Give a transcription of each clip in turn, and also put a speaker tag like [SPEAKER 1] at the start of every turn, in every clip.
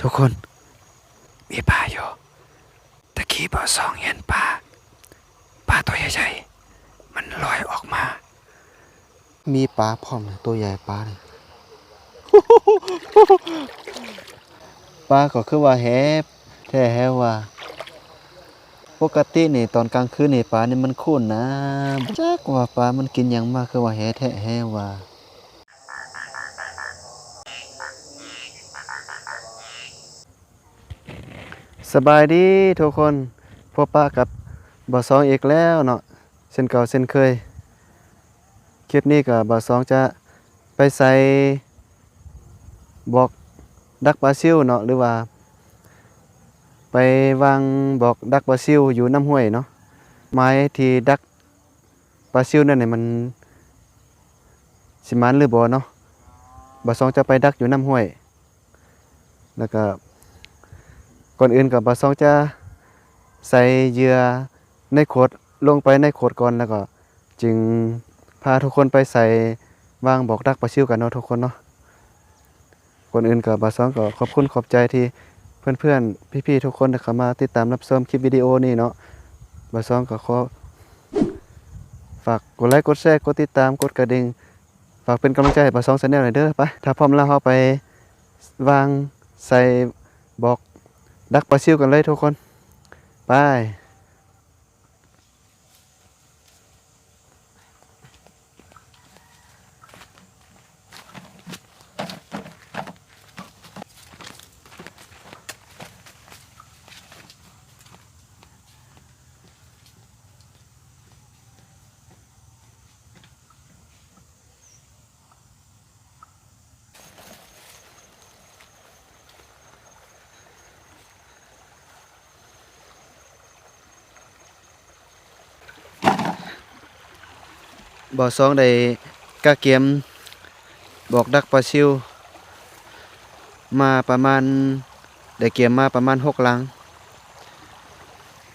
[SPEAKER 1] ทุกคน มีปลาอยู่ตะกี้บ่อสองเห็นปลาปลาตัวใหญ่ๆมันลอยออกมา
[SPEAKER 2] มีปลาพร้อมนะตัวใหญ่ปลาเลย ปลาก็คือว่าแฮบแท้แฮว่า ปกตินี่ตอนกลางคืนนี่ปลานี่มันคุ้นนะจักว่าปลามันกินหยังมากคือว่าแฮแท้แฮว่า สบายดีทุกคนพบปะกับบ่อสองอีกแล้วเนาะเช่นเก่าเช่นเคย คลิปนี้กับบ่าวสองจะไปใส่บอกดักปลาซิวเนาะหรือว่า ไปวางบอกดักปลาซิวอยู่น้ำห้วยเนาะไม้ที่ดักปลาซิวนั่นเนี่ยมันสิมันหรือบ่เนาะบ่าวสองจะไปดักอยู่น้ำห้วย แล้วก็ ก่อนอื่นกับบ่าวสองจะใส่เหยื่อในขวดลงไปในขวดก่อนแล้วก็ จึงพาทุกคนไปใส่วางบอกดักปลาชิวกันเนาะทุกคนเนาะคนอื่นกับบาซองก็ขอบคุณขอบใจที่เพื่อนๆพี่ๆทุกคนที่เข้ามาติดตามรับชมคลิปวิดีโอนี้เนาะบาซองก็ขอฝากกดไลค์กดแชร์กดติดตามกดกระดิ่งฝากเป็นกำลังใจให้บาซองแชนแนลหน่อยเด้อไปถ้าพร้อมแล้วเราไปวางใส่บอก ดักปลาซิวกันเลยทุกคน ไป บ่อสองได้กะเกียมบอกดักปลาชิว มาประมาณได้เกียมมาประมาณหกลัง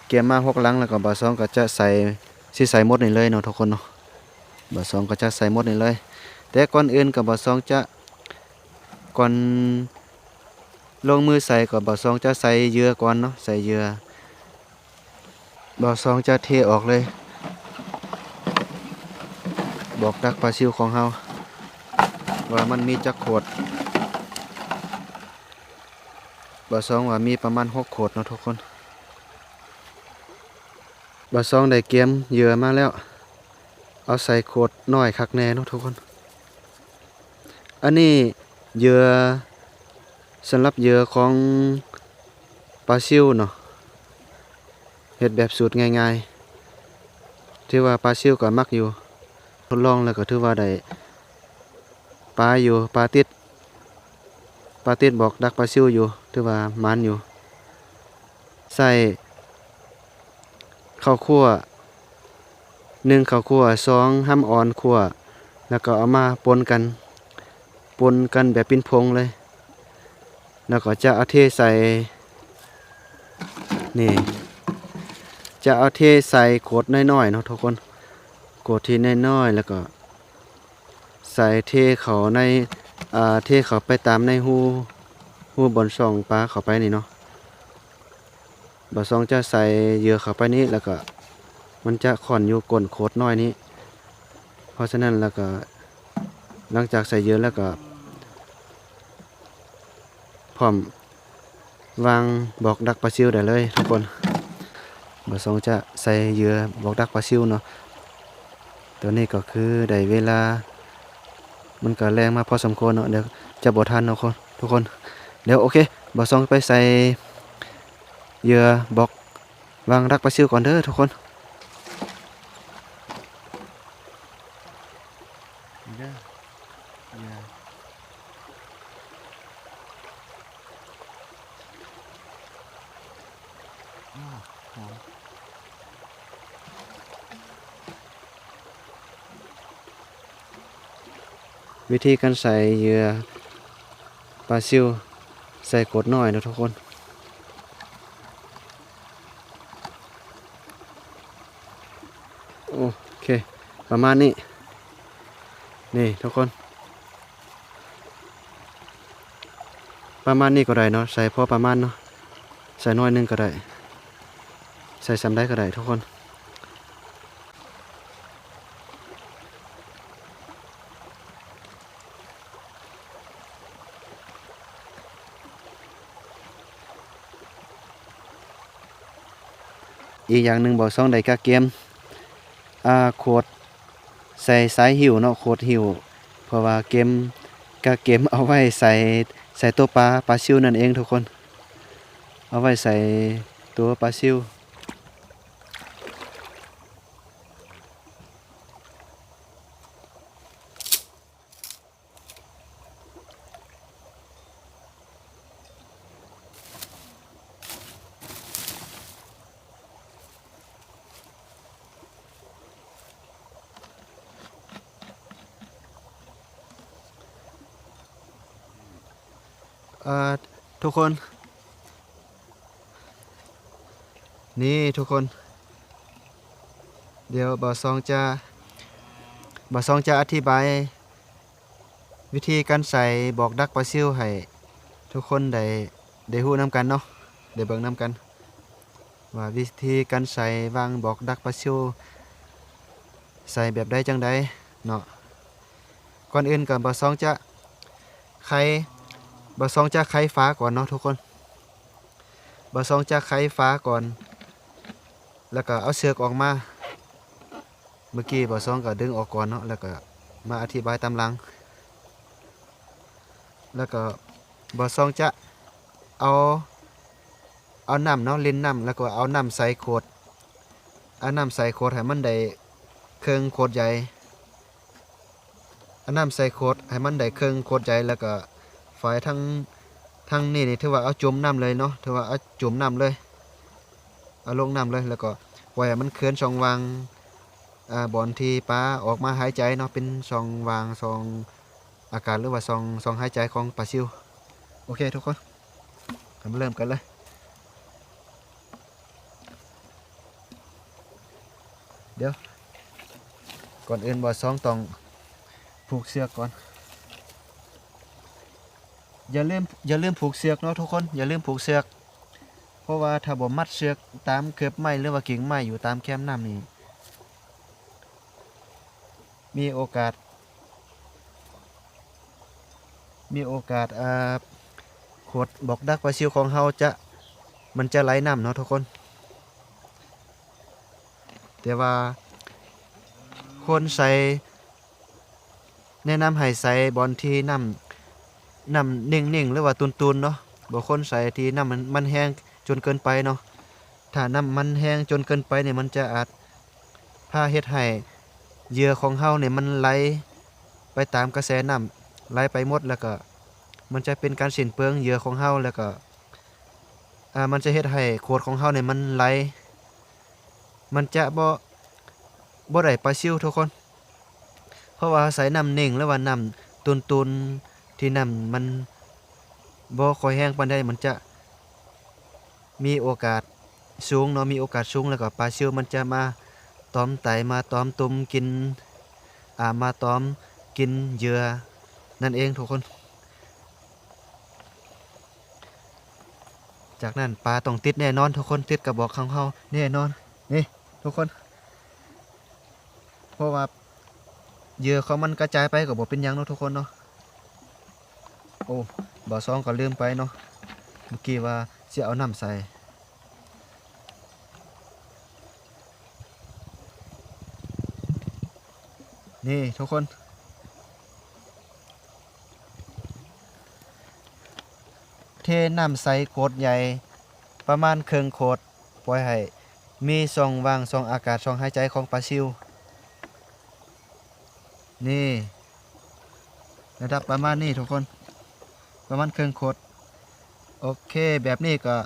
[SPEAKER 2] เกียมมาหกลังแล้วก็บ่อสองก็จะใส่สิใส่หมดนี่เลยเนาะทุกคนเนาะบ่อสองก็จะใส่หมดนี่เลย แต่ก่อนอื่นก็บ่อสองจะก่อนลงมือใส่ก็บ่อสองจะใส่เยื่อก่อนเนาะใส่เยื่อบ่อสองจะเทออกเลย บอกดักปลาซิวของเฮาว่ามันมีจักขวดบาซองว่ามีประมาณหกขวดเนาะทุกคนบาซองได้เกียมเยื่อมาแล้ว เอาใส่ขวดน้อยคักแน่เนาะทุกคน อันนี้เหยื่อสำหรับเหยื่อของปลาซิวเนาะเฮ็ดแบบสูตรง่ายๆ ที่ว่าปลาซิวก็มักอยู่ ทดลองแล้วก็ถือว่าได้ปลาอยู่ปลาติดปลาติดบอกดักปลาซิวอยู่ถือว่ามันอยู่ ใส่ข้าวคั่วหนึ่งข้าวคั่วสองห้ำอ่อนคั่วแล้วก็เอามาปนกัน ปนกันแบบปิ้นพงเลย แล้วก็จะเอาเทใส่นี่จะเอาเทใส่โขดน้อยๆเนาะทุกคน กดที่น้อยๆแล้วก็ ใส่เทเขาในอ่าเทเขาไปตามในหูหูบนช่องปลาเข้าไปนี่เนาะบะซองจะใส่เหยื่อเข้าไปนี้แล้วก็ มันจะข่อนอยู่ก้นโคดน้อยนี้ เพราะฉะนั้นแล้วก็หลังจากใส่เหยื่อแล้วก็พร้อมวางบอกดักปลาซิวได้เลยทุกคนบะซองจะใส่เหยื่อบอกดักปลาซิวเนาะ ตัวนี้ก็คือได้เวลา มันก็แรงมากพอสมควรเนาะเดี๋ยวจะบทันเนาะคนทุกคน เดี๋ยวโอเคบอซองไปใส่เหยื่อบอกวางรักปลาซิวก่อนเด้อทุกคนเด้อเหยื่ออ้าวหอม วิธีการใส่เหยื่อปลาซิวใส่กดหน้อยนะทุกคน โอเค ประมาณนี้ นี่ทุกคน ประมาณนี้ก็ได้เนาะ ใส่พอประมาณเนาะ ใส่น้อยนึงก็ได้ ใส่ซ้ำได้ก็ได้ทุกคน อีกอย่างหนึ่งบอกซ่องใดกะเกมอ่าโคดใส่สายหิวเนาะโคดหิวเพราะว่าเกมกะเกมเอาไว้ใส่ใส่ตัวปลาปลาซิวนั่นเองทุกคน เอาไว้ใส่ตัวปลาซิว เอ่อทุก คน นี่ทุกคน เดี๋ยวบอซองจะบอซองจะอธิบาย วิธีการใส่บอกดักปลาซิวให้ทุกคนได้ได้ฮู้นํกันเนาะได้เบิ่งนํกัน ว่าวิธีการใส่วางบอกดักปลาซิวใส่แบบใดจังใดเนาะก่อนอื่นกับบอซองจะไข บะซองจากไขฟ้าก่อนเนาะทุกคนบะซองจากไขฟ้าก่อน แล้วก็เอาเสือกออกมา เมื่อกี้บะซองก็ดึงออกก่อนเนาะแล้วก็มาอธิบายตามหลัง แล้วก็บะซองจะเอาเอาน้ำเนาะลินน้ำแล้วก็เอาน้ำใส่ขวดเอาน้ำใส่ขวดให้มันได้เครื่องขวดใหญ่เอาน้ำใส่ขวดให้มันได้เครื่องขวดใหญ่แล้วก็ ฝ่ายทั้งทั้งนี่นี่ถือว่าเอาจุ่มน้ำเลยเนาะถือว่าเอาจุ่มน้ำเลยเอาลงน้ำเลยแล้วก็ปล่อยให้มันเคลื่อนช่องวางอ่าบอนที่ปลาออกมาหายใจเนาะเป็นช่องวางช่องอากาศหรือว่าช่องช่องหายใจของปลาซิวโอเคทุกคนมาเริ่มกันเลยเดี๋ยวก่อนอื่นบอสองต้องผูกเสือกก่อน อย่าลืมอย่าลืมผูกเสือกเนาะทุกคนอย่าลืมผูกเสือก เพราะว่าถ้าบ่มัดเสือกตามเกือบไม้หรือว่ากิ่งไม้อยู่ตามแคมน้ำนี่มีโอกาส มีโอกาสอ่าขวดบอกดักปลาซิวของเฮาจะมันจะไหลน้ำเนาะทุกคน แต่ว่าคนใส่แนะนำให้ใส่บอลที่น้ำ น้ำนิ่งๆหรือว่าตุนๆเนาะบ่คนใส่ทีน้ำมันมันแห้งจนเกินไปเนาะถ้าน้ำมันแห้งจนเกินไปเนี่ยมันจะอาจพาเฮ็ดให้เหยื่อของเฮาเนี่ยมันไหลไปตามกระแสน้ำไหลไปหมดแล้วก็ มันจะเป็นการสิ้นเปลืองเหยื่อของเฮาแล้วก็อ่ามันจะเฮ็ดให้โคดของเฮาเนี่ยมันไหลมันจะบ่บ่ได้ปลาซิวทุกคน เพราะว่าใส่น้ำนิ่งหรือว่าน้ำตุนๆ ที่น้ำมันบ่ค่อยแห้งปานใดมันจะมีโอกาสสูงเนาะมีโอกาสสูงแล้วก็ปลาซิวมันจะมาตอมไตมาตอมตุมกินอ่ามาตอมกินเหยื่อนั่นเองทุกคน จากนั้นปลาต้องติดแน่นอนทุกคนติดกระบอกของเฮาแน่นอนนี่ทุกคน เพราะว่าเหยื่อเขามันกระจายไปก็บ่เป็นยังเนาะทุกคนเนาะ โอ้บ่อซองก็ลืมไปเนาะเมื่อกี้ว่าจะเอาน้ำใส่นี่ทุกคน เทน้ำใส่โคดใหญ่ ประมาณเครื่องโคดปล่อยให้มีช่องว่างช่องอากาศช่องหายใจของปลาซิว นี่ ระดับประมาณนี้ทุกคน ประมาณเครื่องโคดโอเคแบบนี้ก็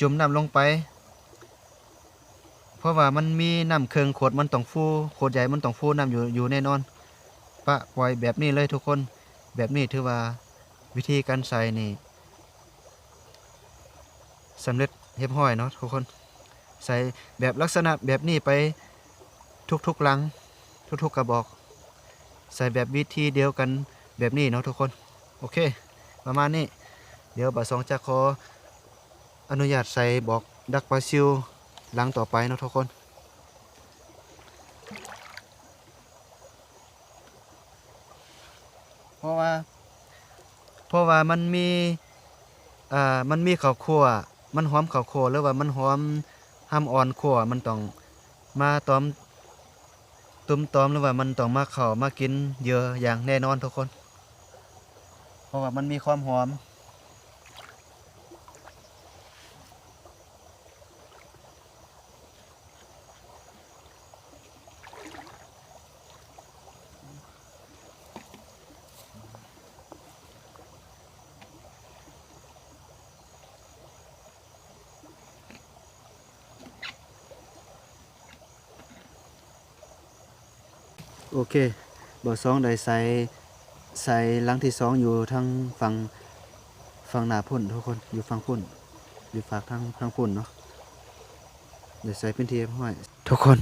[SPEAKER 2] จุ่มน้ำลงไป เพราะว่ามันมีน้ำเครื่องโคดมันต้องฟูโคดใหญ่มันต้องฟูน้ำอยู่อยู่แน่นอนปะปล่อยแบบนี้เลยทุกคนแบบนี้ถือว่าวิธีการใส่นี่สำเร็จเรียบร้อยเนาะทุกคน ใส่แบบลักษณะแบบนี้ไปทุกๆหลัง ทุกๆกระบอก ใส่แบบวิธีเดียวกันแบบนี้เนาะทุกคน โอเค ประมาณนี้ เดี๋ยวบาซองจะขออนุญาตใส่บอกดักปลาซิวหลังต่อไปนะทุกคนเพราะว่าเพราะว่ามันมีอ่ามันมีข้าวคั่วมันหอมข้าวคั่วหรือว่ามันหอมห้ำอ่อนคั่วมันต้องมาตอมตุ้มตอมหรือว่ามันต้องมาเข้ามากินเยอะอย่างแน่นอนทุกคน ราะว่ามันมีความหอม โอเคบ่อสองได้ใส่ ใส่หลังที่สองอยู่ทางฝั่งฝั่งหน้าพุ่นทุกคนอยู่ฝั่งพุ่นอยู่ฝากทางทางพุ่นเนาะเดี๋ยวใส่เป็นทีห้อยทุกคน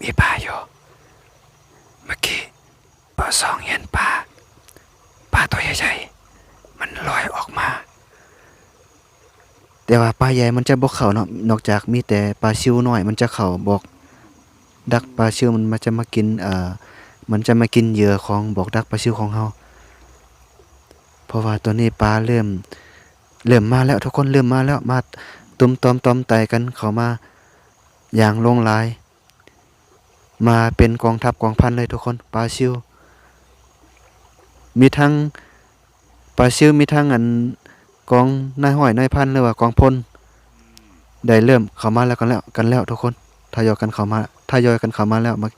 [SPEAKER 1] มีปลาอยู่เมื่อกี้เบอสองเห็นปลาปลาตัวใหญ่ๆมันลอยออกมา
[SPEAKER 2] แต่ว่าปลาใหญ่มันจะบ่เข้าเนาะนอกจากมีแต่ปลาซิวน้อย มันจะเข้าบอก ดักปลาซิวมันมันจะมากินเอ่อ มันจะมากินเหยื่อของบอกดักปลาซิวของเฮาเพราะว่าตัวนี้ปลาเริ่ม เริ่มมาแล้วทุกคนเริ่มมาแล้วมาตุ้มตอมตอมไตกันเขามาอย่างลงลาย มาเป็นกองทัพกองพันเลยทุกคนปลาซิวมีทั้งปลาซิวมีทั้งอันกองนายห้อยนายพันหรือว่ากองพลได้เริ่มเข้ามาแล้วกันแล้วกันแล้วทุกคนทยอยกันเข้ามาทยอยกันเข้ามาแล้วมา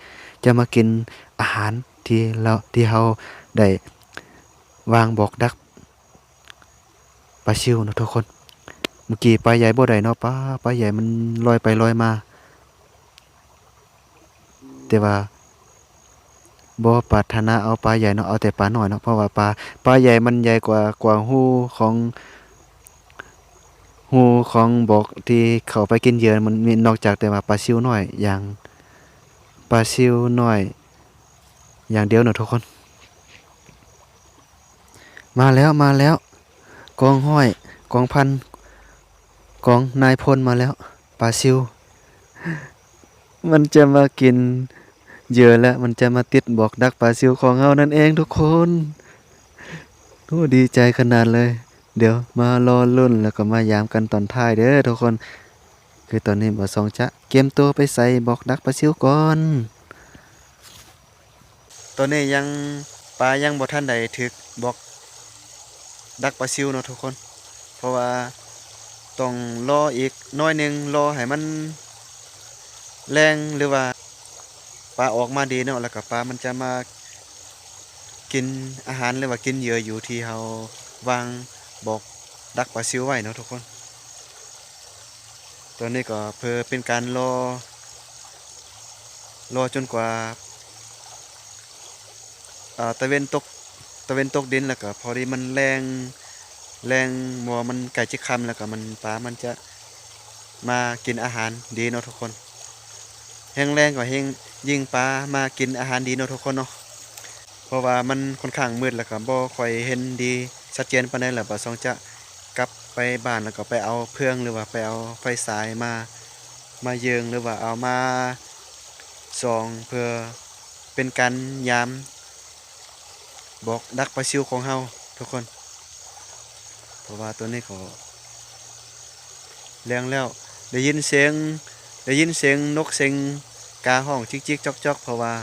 [SPEAKER 2] จะมากินอาหารที่เราที่เราได้วางบอกดักปลาซิวนะทุกคน เมื่อกี้ปลาใหญ่บ่ได้เนาะปลาปลาใหญ่มันลอยไปลอยมา แต่ว่าบ่ปรารถนาเอาปลาใหญ่เนาะเอาแต่ปลาน้อยเนาะเพราะว่าปลาปลาใหญ่มันใหญ่กว่ากว่าหูของหูของบอกที่เขาไปกินเยื่อมันมีนอกจากแต่ว่าปลาซิวน้อยอย่าง ปลาซิวหน้อย อย่างเดียวเนาะทุกคน มาแล้วมาแล้ว กองห้อย กองพัน กองนายพลมาแล้วปลาซิว มันจะมากินเยื่อแล้วมันจะมาติดบอกดักปลาซิวของเรานั่นเองทุกคนโอ้ดีใจขนาดเลย เดี๋ยวมารอรุ่นแล้วก็มายามกันตอนท้ายเด้อทุกคน คือตอนนี้บ่สองจะเกมตัวไปใส่บอกดักปลาซิวก่อนตอนนี้ยังปลายังบ่ทันใดถึกบอกดักปลาซิวเนาะทุกคน เพราะว่าต้องรออีกน้อยหนึ่งรอให้มันแรงหรือว่าปลาออกมาดีเนาะแล้วก็ปลามันจะมากินอาหารหรือว่ากินเหยื่ออยู่ที่เราวางบอกดักปลาซิวไว้เนาะทุกคน ตัวนี้ก็เพื่อเป็นการรอ รอจนกว่าอ่าตะเวนตกตะเวนตกดินแล้วก็พอดีมันแรงแรงมัวมันไก่จิคำแล้วก็มันปลามันจะมากินอาหารดีเนาะทุกคนแห้งแรงกว่าแห้งยิ่งปลามากินอาหารดีเนาะทุกคนเนาะเพราะว่ามันค่อนข้างมืดแล้วก็บ่ค่อยเห็นดีชัดเจนปานใดแล้วบ่ซองจะกลับ ไปบ้านแล้วก็ไปเอาเพื่องหรือว่าไปเอาไฟฉายมา มาเยิงหรือว่าเอามาส่องเพื่อเป็นการยามบอกดักปลาซิวของเฮาทุกคน เพราะว่าตัวนี้ก็แรงแล้วได้ยินเสียงได้ยินเสียงนกเสียงกาห้องจิกๆจอกๆเพราะว่า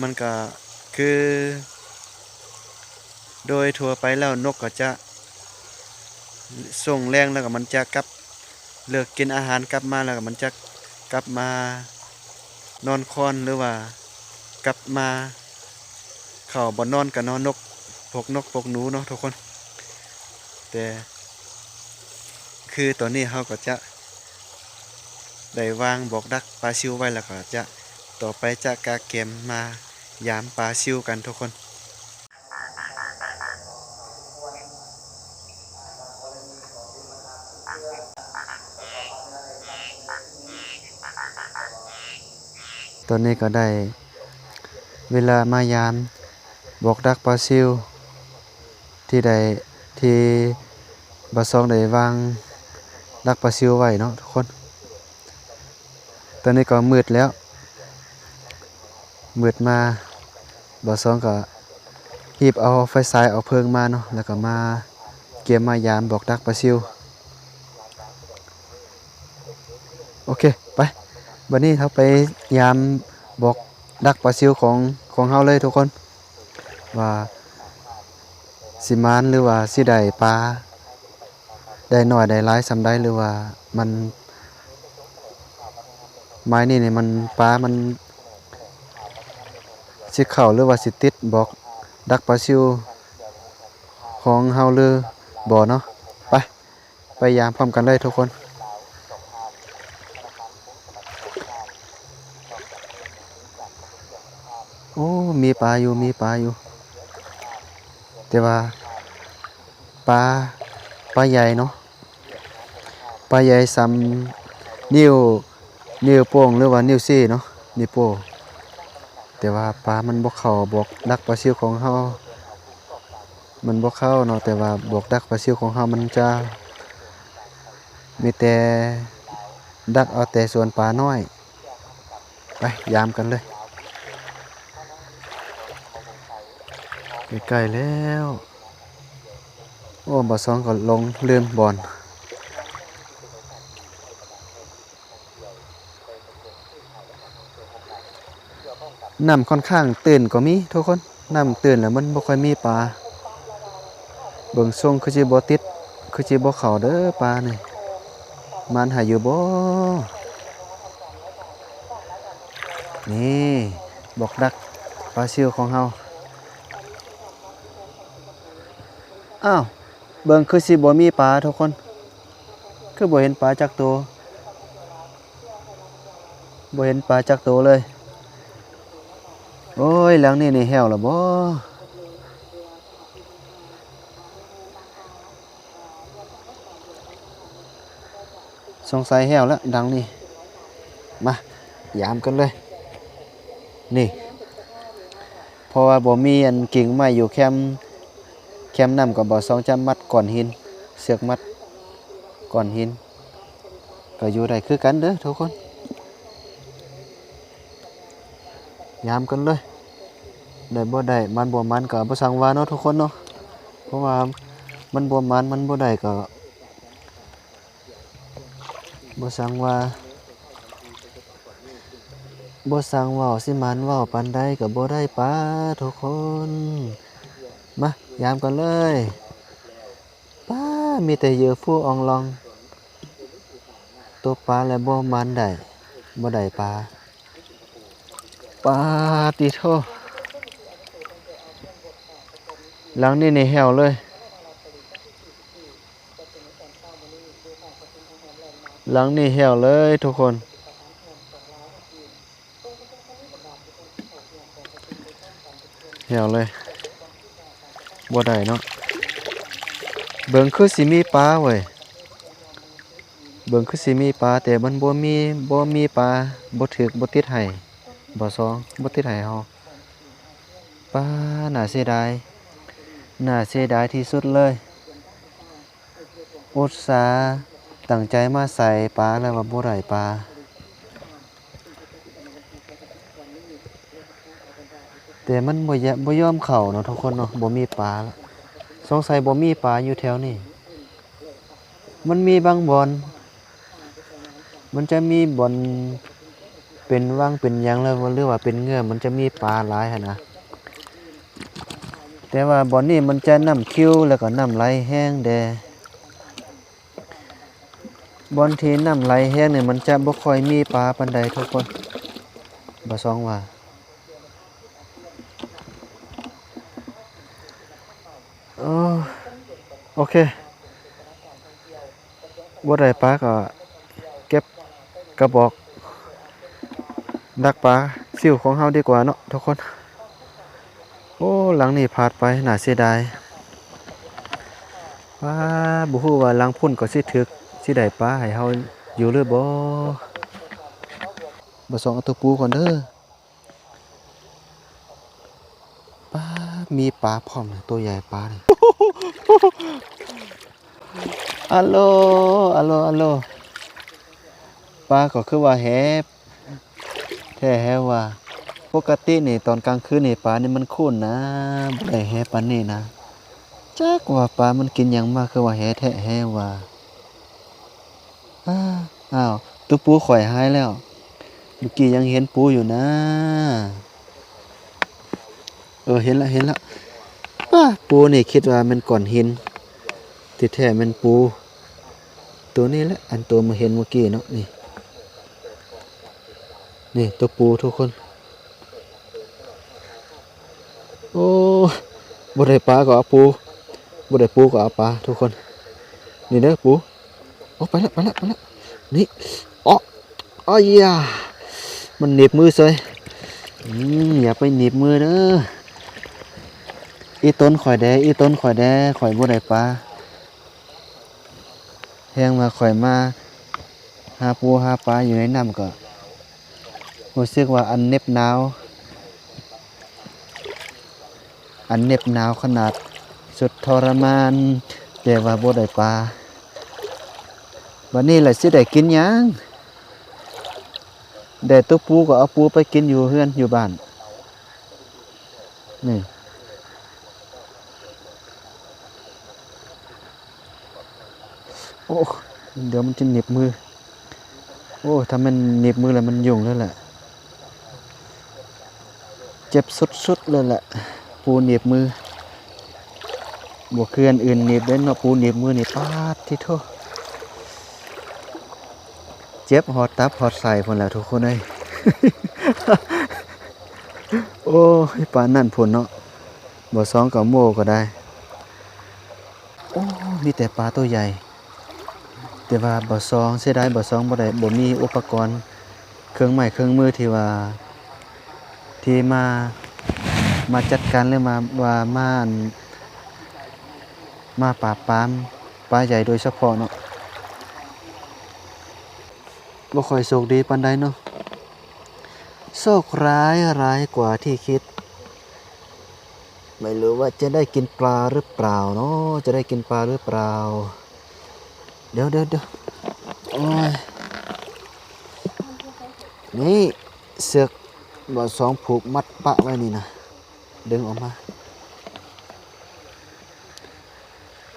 [SPEAKER 2] มันก็คือ โดยทั่วไปแล้วนกก็จะ ส่งแรงแล้วก็มันจะกลับเลิกกินอาหารกลับมาแล้วก็มันจะกลับมานอนคอนหรือว่ากลับมา เข้าบ่นอนกับนอนนกพวกนกพวกหนูเนาะทุกคน แต่ คือตอนนี้เขาก็จะได้วางบอกดักปลาซิวไว้แล้วก็จะต่อไปจะกาเกมมายามปลาซิวกันทุกคน ตอนนี้ก็ได้ เวลามายามบอกดักปลาซิวที่ได้ที่บาซองได้วางดักปลาซิวไว้เนาะทุกคน ตอนนี้ก็มืดแล้ว มืดมาบาซองก็หีบเอาไฟฉายเอาเพิงมาเนาะแล้วก็มาเก็บมายามบอกดักปลาซิว โอเค ไป วันนี้เขาไปยามบอกดักปลาซิวของของเฮาเลยทุกคน ว่าสิมานหรือว่าสิได้ปลาได้น้อยได้หลายสำได้หรือว่ามันไม้นี่เนี่ยมันปลามันสิเข้าหรือว่าสิติดบอกดักปลาซิวของเฮาหรือบ่เนาะไปไปยามพร้อมกันเลยทุกคน โอ้ มีปลาอยู่มีปลาอยู่ แต่ว่าปลาปลาใหญ่เนาะปลาใหญ่ซ้ำนิ้วนิ้วโป้งหรือว่านิ้วซี่เนาะนิ้วโป้งแต่ว่าปลามันบ่เข้าบวกดักปลาซิวของเฮามันบ่เข้าเนาะแต่ว่าบวกดักปลาซิวของเฮามันจะมีแต่ดักเอาแต่ส่วนปลาน้อย ไปยามกันเลย ใกล้ๆแล้ว โอ้บอสองก็ลงเลื่อนบอลน้ำค่อนข้างตื่นก็มีทุกคนน้ำตื่นแล้วมันบ่ค่อยมีปลาเบิ่งทรงคือสิบ่ติดคือสิบ่เข้าเด้อปลานี่มันหายอยู่บ่นี่บอกดักปลาซิวของเฮา อ้าวเบิ่งคือสิบ่มีปลาทุกคน คือบ่เห็นปลาจักตัวบ่เห็นปลาจักตัวเลย โอ้ยหลังนี้นี่แห้วแล้วบ่สงสัยแห้วแล้วดังนี่มายามกันเลย นี่เพราะว่าบ่มีอันกิ่งไม้อยู่แคม แคมน้ำกับบ่อสองจำมัดก่อนหิน เสือกมัดก่อนหิน ก็อยู่ได้คือกันเด้อทุกคน ยามกันเลยได้บ่ได้มันบ่มันก็บ่สั่งว่าเนาะทุกคนเนาะเพราะว่ามันบ่มันมันบ่ได้ก็บ่สั่งว่าบ่สั่งว้าสิมันว้าปานใดก็บ่ได้ปาทุกคนมา ยามกันเลยป้ามีแต่เยื่อฟูอองลอง ตัวปลาและบ่มันได้บ่ได้ปลาปลาติโทหลังนี่ในแหวเลยหลังนี่แหวเลยทุกคน แหวเลย บ่ได้เนาะเบิ่งคือสิมีปลาเว้ยเบิ่งคือสิมีปลาแต่มันบ่มีบ่มีปลาบ่ถึกบ่ติดให้บ่ซองบ่ติดให้เฮาปลาน่าเสียดายน่าเสียดายที่สุดเลยอุตสาตั้งใจมาใส่ปลาแล้วว่าบ่ได้ปลา แต่มันบ่ยบ่ยอมเข้าเนาะทุกคนเนาะบ่มีปลาล้วสงสัยบ่มีปลาอยู่แถวนี้มันมีบางบอนมันจะมีบอนเป็นว่างเป็นยังแล้วหรือว่าเป็นเงื่อมันจะมีปลาหลายนะแต่ว่าบอนนี้มันจะน้ำคิ้วแล้วก็น้ำไหลแห้งแดบ่อนที่น้ำไหลแห้งเนี่ยมันจะบ่ค่อยมีปลาปานใดทุกคนบ่ซองว่า เออ โอเคบ่ได้ปลาก็เก็บกระบอก ดักปลาซิวของเฮาดีกว่าเนาะทุกคน โอ้ หลังนี่พลาดไปน่าเสียดายว้าบ่ฮู้ว่าหลังพุ่นก็สิถึกสิได้ปลาให้เฮาอยู่หรือบ่บ่ส่องเอาตัวปูก่อนเด้อปลา มีปลาพร้อมเลยตัวใหญ่ปลานี่อัลโหลอัลโหลอัลโหลปลาก็คือว่าแฮแท้แฮว่า ปกตินี่ตอนกลางคืนนี่ปลานี่มันคุ้นนะบ่ได้แฮปานนี้นะจักว่าปลามันกินหยังมาคือว่าแฮแท้แฮว่าอ้าวตัวปูข่อยหายแล้ว เมื่อกี้ยังเห็นปูอยู่นะ เออเห็นแล้วเห็นแล้วอ้าปูนี่คิดว่ามันก่อนหินที่แท้มันปู ตัวนี้แหละอันตัวมาเห็นเมื่อกี้เนาะนี่นี่ตัวปูทุกคน โอ้บ่ได้ปลาก็เอาปูบ่ได้ปูก็เอาปลาทุกคน นี่เด้อปูโอ้ไปแล้วไปแล้วไปแล้วนี่อ๋ออ้อยยามันหนีบมือเซยอืมอย่าไปหนีบมือเด้อ อีต้นข่อยแดอีต้นข่อยแดข่อยบ่ได้ปลาแฮงมาข่อยมาหาปูหาปลาอยู่ในน้ำก็รู้สึกว่าอันเน็บหนาว อันเน็บหนาวขนาดสุดทรมานแต่ว่าบ่ได้ปลาวันนี้แหละสิได้กินยังได้ตัวปูก็เอาปูไปกินอยู่เฮือนอยู่บ้านนี่ โอ้เดี๋ยวมันจะเหนีบมือ โอ้ถ้ามันเหนีบมือแล้วมันยุ่งแล้วแหละเจ็บสุดๆเลยแหละปูเหนีบมือบวกเคลื่อนอื่นเหนีบเด้นเนาะปูเหนีบมือนี่ปาดที่โทเจ็บหอดตับหอดใส่พนแหล้วทุกคนเลยโอ้ยปานนั่นผลเนาะบ่สองกับโมก็ได้ โอ้ มีแต่ปลาตัวใหญ่ แต่ว่าบ่ซองเสียดายบ่ซองบ่ได้บ่มีอุปกรณ์ เครื่องไม้เครื่องมือที่ว่าที่มามาจัดการหรือมาว่ามานมาปราบปรามปลาใหญ่โดยเฉพาะเนาะบ่ค่อยโชคดีปานใดเนาะโชคร้ายร้ายกว่าที่คิด ไม่รู้ว่าจะได้กินปลาหรือเปล่าเนาะจะได้กินปลาหรือเปล่า เดี๋ยวเดี๋ยวเดี๋ยวโอ้ยนี่เสือกบ่อสองผูกมัดปะไว้นี่นะดึงออกมา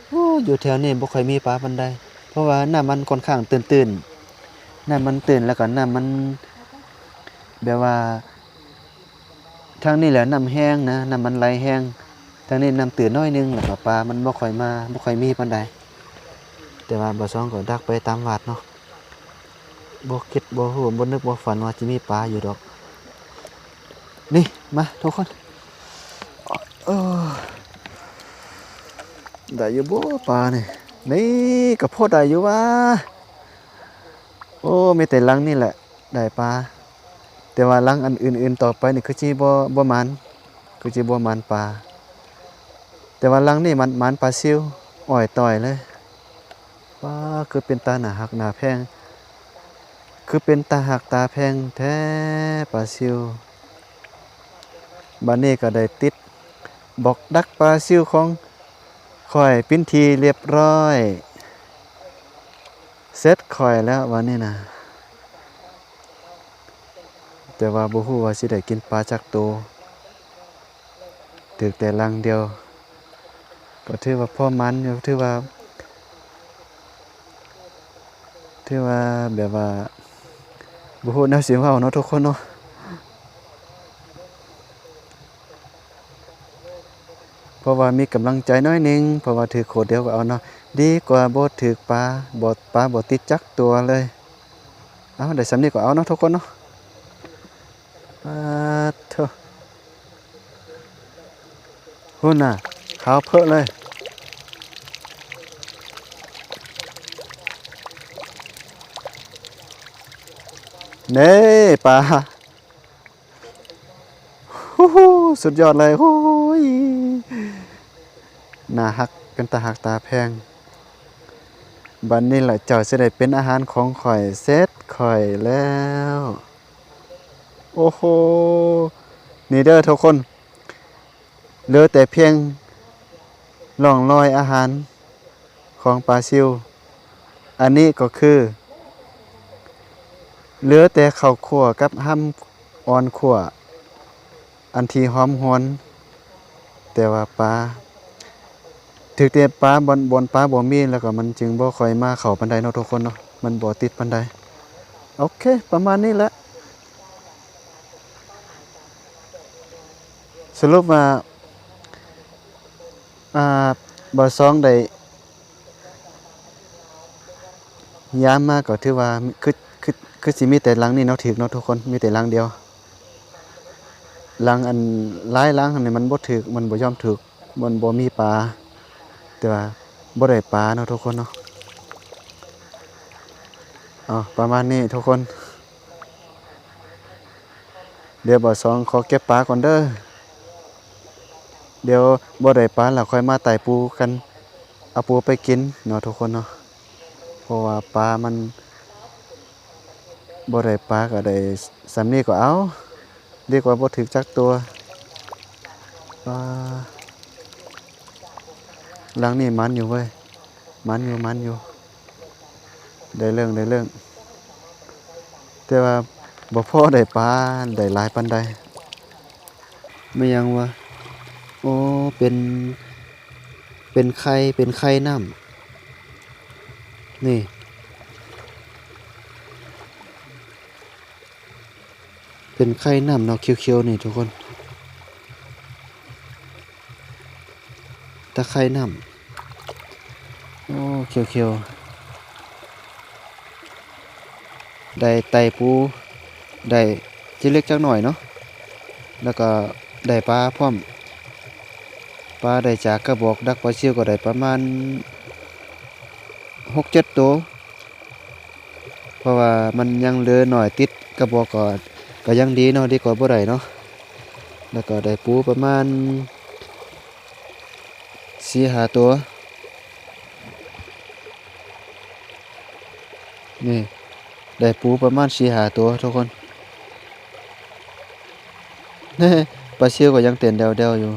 [SPEAKER 2] โอ้อยู่แถวนี้บ่ค่อยมีปลาปันใดเพราะว่าหน้ำมันค่อนข้างตื่นๆน้ำมันตื่นแล้วก็หน้ำมัน แบบว่า ทางนี้แหละน้ำแห้งนะน้ำมันไหลแห้งทางนี้น้ำตื่นน้อยนึงแล้วก็ปลามันบ่ค่อยมาบ่ค่อยมีปานใด แต่ว่าบ่ซองก็ดักไปตามวัดเนาะบ่คิดบ่ฮู้บ่นึกบ่ฝันว่าจะมีปลาอยู่ดอก นี่ มาทุกคนเออได้อยู่บ่ปลานี่นี่ก็พอได้อยู่ว่า โอ้มีแต่ลังนี่แหละ ได้ปลาแต่ว่าลังอันอื่นๆต่อไปนี่คือสิบ่บ่มันคือสิบ่มันปลาแต่ว่าลังนี่มันมันปลาซิวอ่อยต่อยเลย ว้าคือเป็นตาหนาหักหนาแพง คือเป็นตาหักตาแพงแท้ปลาซิวบันนี้ก็ได้ติด บอกดักปลาซิวของข่อยปิ้นทีเรียบร้อยเสร็จข่อยแล้ววันนี้นะแต่ว่าบ่ฮู้ว่าสิได้กินปลาจักโตวถึกแต่ลังเดียว ก็ถือว่าพ่อมันอยู่ถือว่า ที่ว่าแบบว่าบ่ฮู้แนวสิเว้าเนาะทุกคนเนาะเพราะว่ามีกำลังใจน้อยหนึงเพราะว่าถือโคดเดียวก็เอาเนาะดีกว่าบ่ถือปลาบ่ปลาบ่ติดจักตัวเลยเอาได้สำนี้ก็เอาเนาะทุกคนเนาะปาดเถอะหุ่นน่ะขาวเพอะเลย เน่ปลาฮู้สุดยอดเลยโอ้ยน่าฮักเป็นตาหักตาแพง บันนี้แหละเจ้าจะได้เป็นอาหารของข่อยเซตข่อยแล้ว โอ้โหนี่เด้อทุกคนเหลือแต่เพียงล่องลอยอาหารของปลาซิว อันนี้ก็คือ เหลือแต่ข้าวคั่วกับห้ำอ่อนคั่วอันที่หอมหวนแต่ว่าปลาถึกแต่ปลาบนบนปลาบ่มีแล้วก็มันจึงบ่ค่อยมาเข้าปานใดเนาะทุกคนเนาะมันบ่ติดปานใดโอเค ประมาณนี้แหละสรุปว่าอ่าบ่ซองได้ยามมาก็ถือว่าคือ คือคือสิมีแต่ลังนี่เนาะถึกเนาะทุกคนมีแต่ลังเดียวลังอันหลายลังอันนี้มันบ่ถึกมันบ่ยอมถึกมันบ่มีปลาแต่ว่าบ่ได้ปลาเนาะทุกคนเนาะอ๋อประมาณนี้ทุกคน เดี๋ยวบ่ซองขอเก็บปลาก่อนเด้อเดี๋ยวบ่ได้ปลาแล้วค่อยมาไต่ปูกันเอาปูไปกินเนาะทุกคนเนาะเพราะว่าปลามัน บ่ได้ปลาก็ได้สำนีก็เอาดีกว่าบ่ถึกจักตัวปลาหลังนี่มันอยู่เว้ยมันอยู่มันอยู่ ได้เรื่องได้เรื่อง แต่ว่าบ่พอได้ปลาได้หลายปานใดไม่ยังวะโอ้เป็นเป็นไข่เป็นไข่น้ำนี่ เป็นไข่น้ำเนาะเขียวๆนี่ทุกคนตะไคร่น้ำโอ้เขียวๆได้ไตปูได้จิเล็กจักหน่อยเนาะแล้วก็ได้ปลาพร้อมปลาได้จากกระบอกดักปลาเชียวก็ได้ประมาณหกเจ็ดตัวเพราะว่ามันยังเหลือหน่อยติดกระบอกก็ ก็ยังดีเนาะดีกว่าบ่ได้เนาะแล้วก็ได้ปูประมาณสี่หาตัว นี่ได้ปูประมาณสี่หาตัวทุกคนปลาเชียวก็ยังเต้นเดวๆอยู่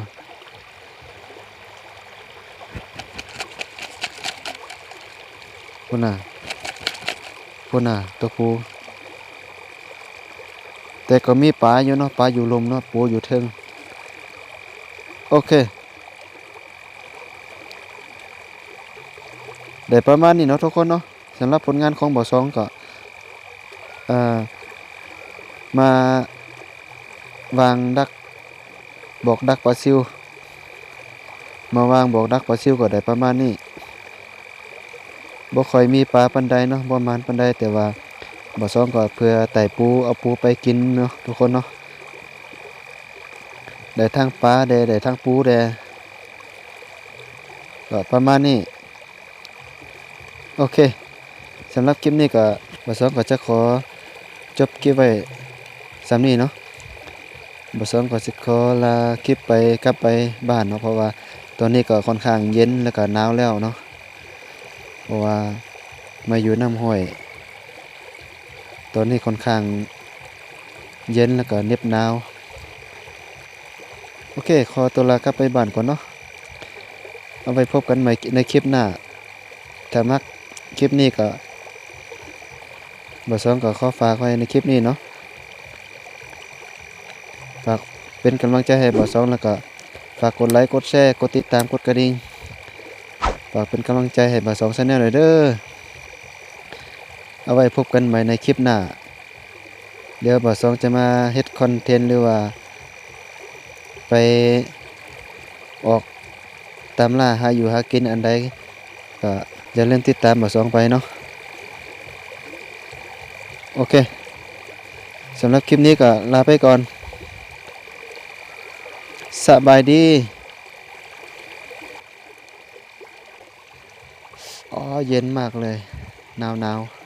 [SPEAKER 2] พุ่นน่ะพุ่นน่ะตัวปู แต่ก็มีปลาอยู่เนาะปลาอยู่ลมเนาะปูอยู่เทิงโอเค ได้ประมาณนี้เนาะทุกคนเนาะสำหรับผลงานของบ่อสองก็เอ่อมาวางดักบอกดักปลาซิว มาวางบอกดักปลาซิวก็ได้ประมาณนี้บ่ค่อยมีปลาปันใดเนาะบ่มานปันใดแต่ว่า บ่ซ้อมก็เพื่อไต่ปูเอาปูไปกินเนาะทุกคนเนาะได้ทั้งปลาได้ได้ทั้งปูได้ก็ประมาณนี้โอเคสำหรับคลิปนี้ก็บ่ซ้อมก็จะขอจบคลิปไว้สำนี้เนาะบ่ซ้อมก็สิขอลาคลิปไปกลับไปบ้านเนาะเพราะว่าตอนนี้ก็ค่อนข้างเย็นแล้วก็หนาวแล้วเนาะเพราะว่ามาอยู่น้ำห้วย ตอนนี้ค่อนข้างเย็นแล้วก็เน็บหนาว โอเค ขอตัวลากลับไปบ้านก่อนเนาะ เอาไปพบกันใหม่ในคลิปหน้า ถ้ามักคลิปนี้ก็บทสองก็ขอฝากไว้ในคลิปนี้เนาะ ฝากเป็นกำลังใจให้บทสองแล้วก็ฝากกดไลค์ กดแชร์ กดติดตาม กดกระดิ่ง ฝากเป็นกำลังใจให้บาสองชาแนลหน่อยเด้อ เอาไว้พบกันใหม่ในคลิปหน้า เดี๋ยวบาสองจะมาเฮ็ดคอนเทนต์หรือว่า ไปออกตามล่าหาอยู่หากินอันใดก็อย่าลืมติดตามบาสองไปเนาะโอเคสำหรับคลิปนี้ก็ลาไปก่อนสบายดีอ๋อเย็นมากเลยหนาวหนาวๆ